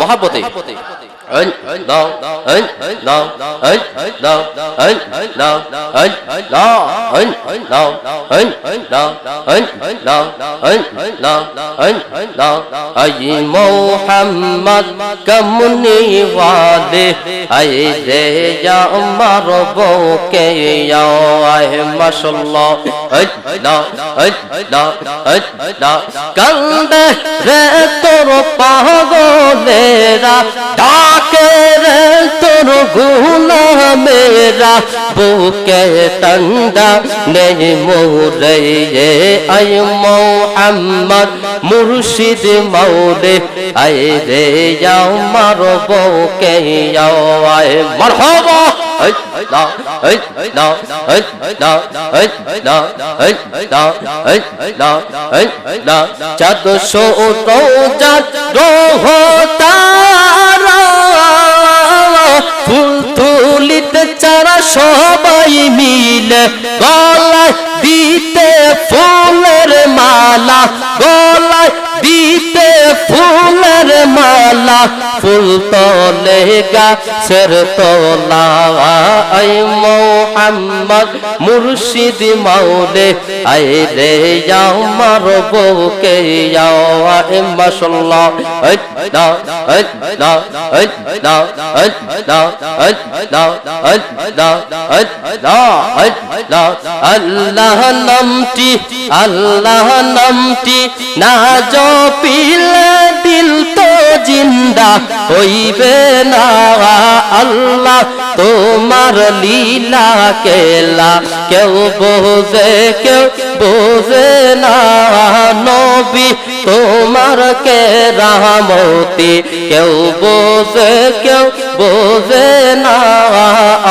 মহাপতি ấn đâu ấn đâu ấn đâu ấn đâu ấn đó ấn đâu ấn đâu ấn đâu ấn đâu ấn đâu ai Muhammad kamuni wadi ai de ya Umar bo ke ya ai mashallah ấn đâu ấn đâu ấn đâu cần de re tor pa go ne ra आकर तुर गुना मेरा bouquet तंदा नहीं मोरे ये अय मोहम्मद मुर्शिद मौले आए रे जाओ मारो बुके आओ आए मरहबा চাঁদ সো রোজা রোহতা মালা গলায় দিতে ফুলের মালা ফুল তলে গাছের তলা আই মোহাম্মদ মুর্শিদ মাওলে আই রে আমার বউকে আয় মাশাল্লাহ এই নাও এই নাও এই নাও এই নাও আল্লাহ নামটি আল্লাহ নামটি না জপিলে দিল তো জিন্দা, হইবে না আল্লাহ, তোমার লীলা কেলা কেউ বোঝে কেউ বোঝে না। নবী, তোমার কে রামতি কেউ বোঝে কেউ বোঝে না।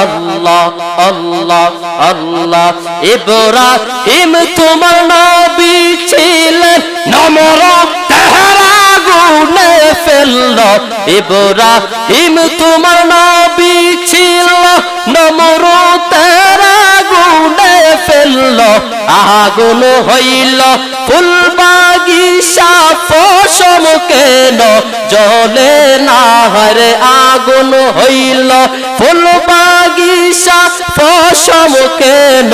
আল্লাহ আল্লাহ আল্লাহ, ইব্রাহিম তোমার নবী ছিলেন। নমর গুনে ফেলল, ইব্রাহিম তোমার নবী ছিল। নমর তেরা গুনে ফেলল, আগুন হইল। ফুল বাগিচা ফসম কেন? জলে না হরে আগুন হইল। ফুল বাগিচা ফসম কেন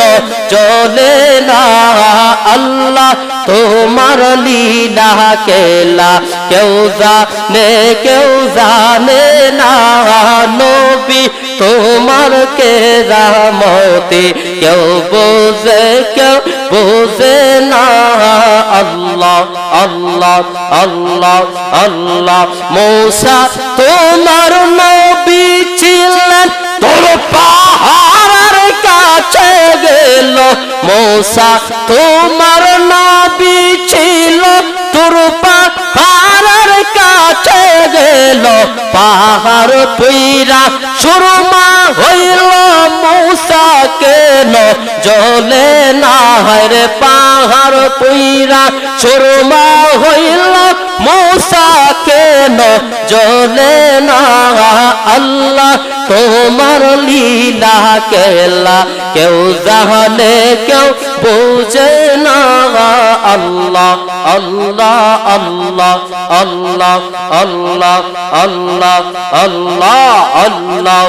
জলে না? আল্লাহ তোমার লীলা কেলা, কেউ জানে কেউ জানে না। নবী তোমার কে রামতে কেউ বোঝে কেউ বোঝে না। আল্লাহ আল্লাহ আল্লাহ আল্লাহ, মৌসা তোমার নবী মৌসা, তোমার নবী ছিল, তোর পাহাড়ের কাছে গেল। পাহাড় পইরা সুরমা হইল, মৌসা কেন? জলে না হরে পাহাড় পইরা সুরমা হইল, মৌসা কেন? জলে না আল্লাহ, তোমার লীলা কেলা, কেউ জানে কেউ বোঝে না। আল্লাহ আল্লাহ আল্লাহ আল্লাহ আল্লাহ আল্লাহ আল্লাহ আল্লাহ।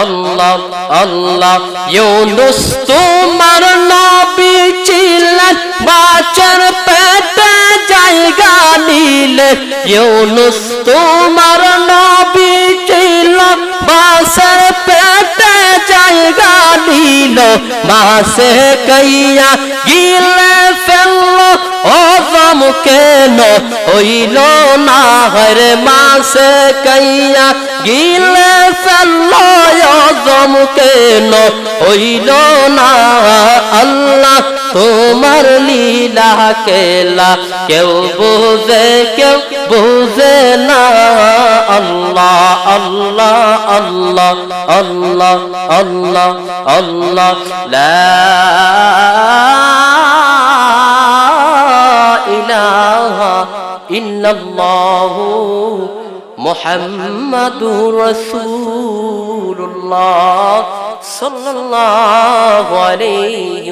আল্লাহ আল্লাহ। ইউনুস, তোমার নবী ছিলেন, বাচার পেটে জায়গা নিলে। ইউনুস, তোমার নবী ছিলেন বাসার পেটে জায়গা নিল। মাসে কইয়া গিলে ফেলল অজম কেন হইল না হরে মাসে কইয়া গিলে ফেলল অজম কেন হইল না। আল্লাহ, তোমার লীলা কেলা। কেউ বোঝে কেউ বোঝে না। আল্লাহ আল্লাহ আল্লাহ আল্লাহ আল্লাহ আল্লাহ। ইলাহা মুহাম্মাদুর রসুল্লাহ সাল্লাহ আলাইহি